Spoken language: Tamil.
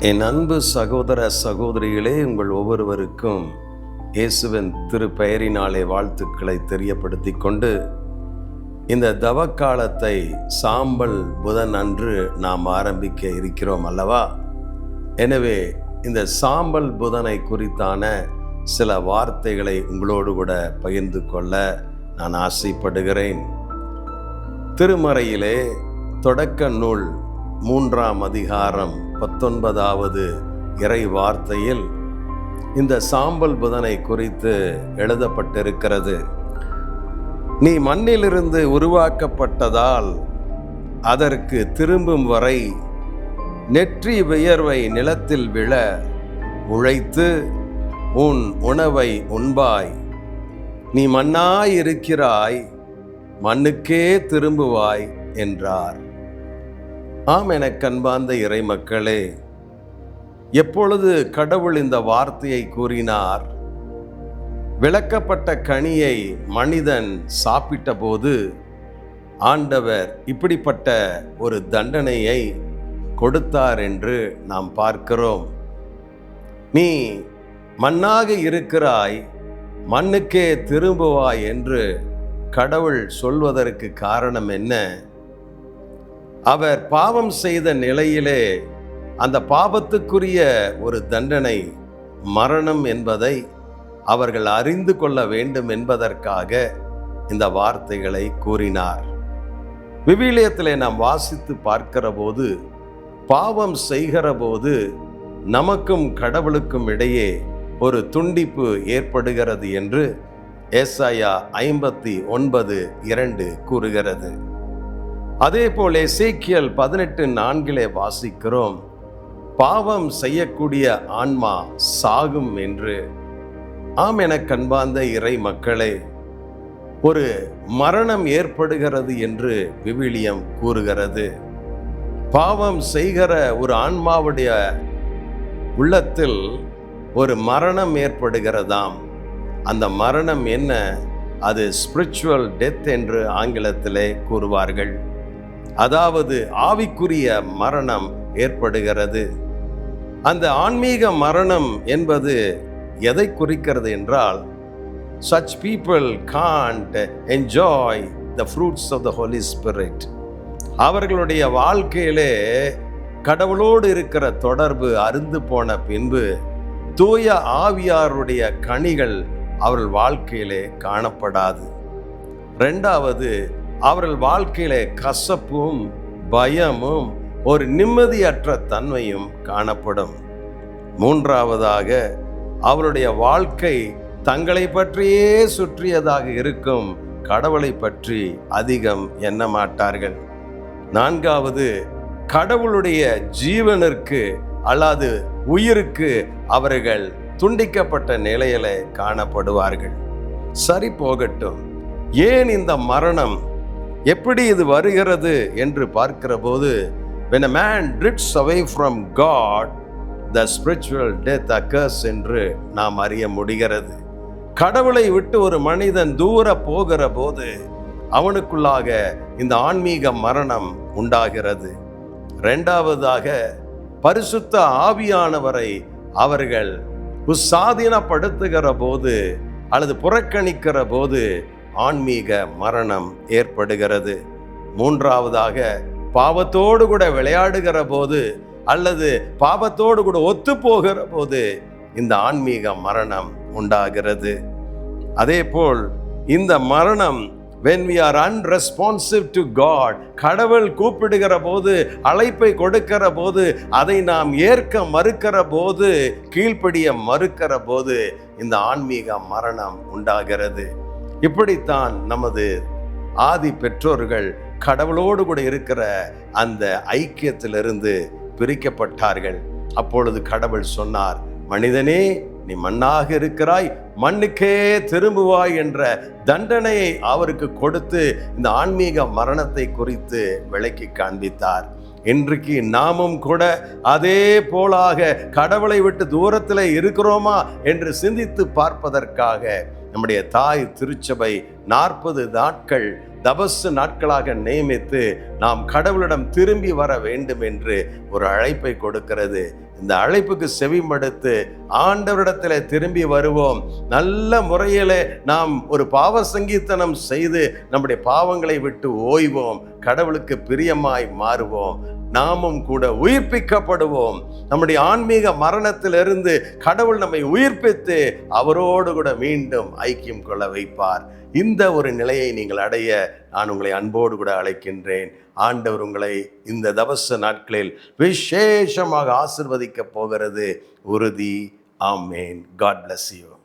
என் அன்பு சகோதர சகோதரிகளே உங்கள் ஒவ்வொருவருக்கும் இயேசுவின் திருப்பெயரினாலே வாழ்த்துக்களை தெரியப்படுத்தி கொண்டு இந்த தவக்காலத்தை சாம்பல் புதன் அன்று நாம் ஆரம்பிக்க இருக்கிறோம் அல்லவா? எனவே இந்த சாம்பல் புதனை குறித்தான சில வார்த்தைகளை உங்களோடு கூட பகிர்ந்து கொள்ள நான் ஆசைப்படுகிறேன். திருமறையிலே தொடக்க நூல் மூன்றாம் அதிகாரம் பத்தொன்பதாவது இறை வார்த்தையில் இந்த சாம்பல் புதனை குறித்து எழுதப்பட்டிருக்கிறது. நீ மண்ணிலிருந்து உருவாக்கப்பட்டதால் அதற்கு திரும்பும் வரை நெற்றி வியர்வை நிலத்தில் விழ உழைத்து உன் உணவை உண்பாய். நீ மண்ணாயிருக்கிறாய் மண்ணுக்கே திரும்புவாய் என்றார். ஆம் என கண்பார்ந்த இறை மக்களே எப்பொழுது கடவுள் இந்த வார்த்தையை கூறினார்? விளக்கப்பட்ட கனியை மனிதன் சாப்பிட்ட போது ஆண்டவர் இப்படிப்பட்ட ஒரு தண்டனையை கொடுத்தார் என்று நாம் பார்க்கிறோம். நீ மண்ணாக இருக்கிறாய் மண்ணுக்கே திரும்புவாய் என்று கடவுள் சொல்வதற்கு காரணம் என்ன? அவர் பாவம் செய்த நிலையிலே அந்த பாவத்துக்குரிய ஒரு தண்டனை மரணம் என்பதை அவர்கள் அறிந்து கொள்ள வேண்டும் என்பதற்காக இந்த வார்த்தைகளை கூறினார். விவிலியத்திலே நாம் வாசித்து பார்க்கிற போது பாவம் செய்கிற போது நமக்கும் கடவுளுக்கும் இடையே ஒரு துண்டிப்பு ஏற்படுகிறது என்று ஏசாயா ஐம்பத்தி ஒன்பது இரண்டு கூறுகிறது. அதே போல சீக்கியல் பதினெட்டு நான்கிலே வாசிக்கிறோம் பாவம் செய்யக்கூடிய ஆன்மா சாகும் என்று. ஆம் என கண்பார்ந்த இறை மக்களே ஒரு மரணம் ஏற்படுகிறது என்று விவிலியம் கூறுகிறது. பாவம் செய்கிற ஒரு ஆன்மாவுடைய உள்ளத்தில் ஒரு மரணம் ஏற்படுகிறதாம். அந்த மரணம் என்ன? அது ஸ்பிரிச்சுவல் டெத் என்று ஆங்கிலத்திலே கூறுவார்கள். அதாவது ஆவிக்குரிய மரணம் ஏற்படுகிறது. அந்த ஆன்மீக மரணம் என்பது எதை குறிக்கிறது என்றால் such people can't enjoy the fruits of the Holy Spirit அவர்களுடைய வாழ்க்கையிலே கடவுளோடு இருக்கிற தொடர்பு அருந்து போன பின்பு தூய ஆவியாருடைய கனிகள் அவர்கள் வாழ்க்கையிலே காணப்படாது. ரெண்டாவது அவர்கள் வாழ்க்கையிலே கசப்பும் பயமும் ஒரு நிம்மதியற்ற தன்மையும் காணப்படும். மூன்றாவதாக அவருடைய வாழ்க்கை தங்களை பற்றியே சுற்றியதாக இருக்கும் கடவுளை பற்றி அதிகம் எண்ண மாட்டார்கள். நான்காவது கடவுளுடைய ஜீவனிற்கு அல்லது உயிருக்கு அவர்கள் துண்டிக்கப்பட்ட நிலையில காணப்படுவார்கள். சரி போகட்டும். ஏன் இந்த மரணம் எப்படி இது வருகிறது என்று பார்க்கிற போது when a man drifts away from God the spiritual death occurs என்று நாம் அறிய முடிகிறது. கடவுளை விட்டு ஒரு மனிதன் தூர போகிற போது அவனுக்குள்ளாக இந்த ஆன்மீக மரணம் உண்டாகிறது. ரெண்டாவதாக பரிசுத்த ஆவியானவரை அவர்கள் உசாதீனப்படுத்துகிற போது அல்லது புறக்கணிக்கிற போது ஆன்மீக மரணம் ஏற்படுகிறது. மூன்றாவதாக பாவத்தோடு கூட விளையாடுகிற போது அல்லது பாவத்தோடு கூட ஒத்து போகிற போது இந்த ஆன்மீக மரணம் உண்டாகிறது. அதே போல் இந்த மரணம் when we are unresponsive to God கடவுள் கூப்பிடுகிற போது அழைப்பை கொடுக்கிற போது அதை நாம் ஏற்க மறுக்கிற போது கீழ்ப்படிய மறுக்கிற போது இந்த ஆன்மீக மரணம் உண்டாகிறது. இப்படித்தான் நமது ஆதி பெற்றோர்கள் கடவுளோடு கூட இருக்கிற அந்த ஐக்கியத்திலிருந்து பிரிக்கப்பட்டார்கள். அப்பொழுது கடவுள் சொன்னார் மனிதனே நீ மண்ணாக இருக்கிறாய் மண்ணுக்கே திரும்புவாய் என்ற தண்டனையை அவருக்கு கொடுத்து இந்த ஆன்மீக மரணத்தை குறித்து விளக்கி காண்பித்தார். இன்றைக்கு நாமும் கூட அதே போலாக கடவுளை விட்டு தூரத்தில் இருக்கிறோமா என்று சிந்தித்து பார்ப்பதற்காக நம்முடைய தாய் திருச்சபை நாற்பது நாட்கள் தபசு நாட்களாக நியமித்து நாம் கடவுளிடம் திரும்பி வர வேண்டும் என்று ஒரு அழைப்பை கொடுக்கிறது. இந்த அழைப்புக்கு செவிமடுத்து ஆண்டவரிடத்தில் திரும்பி வருவோம். நல்ல முறையில் நாம் ஒரு பாவ சங்கீர்த்தனம் செய்து நம்முடைய பாவங்களை விட்டு ஓய்வோம். கடவுளுக்கு பிரியமாய் மாறுவோம். நாமும் கூட உயிர்ப்பிக்கப்படுவோம். நம்முடைய ஆன்மீக மரணத்திலிருந்து கடவுள் நம்மை உயிர்ப்பித்து அவரோடு கூட மீண்டும் ஐக்கியம் கொள்ள வைப்பார். இந்த ஒரு நிலையை நீங்கள் அடைய நான் உங்களை அன்போடு கூட அழைக்கின்றேன். ஆண்டவர் உங்களை இந்த தவச நாட்களில் விசேஷமாக ஆசிர்வதிக்கப் போகிறது. உறுதி. ஆமேன். God bless you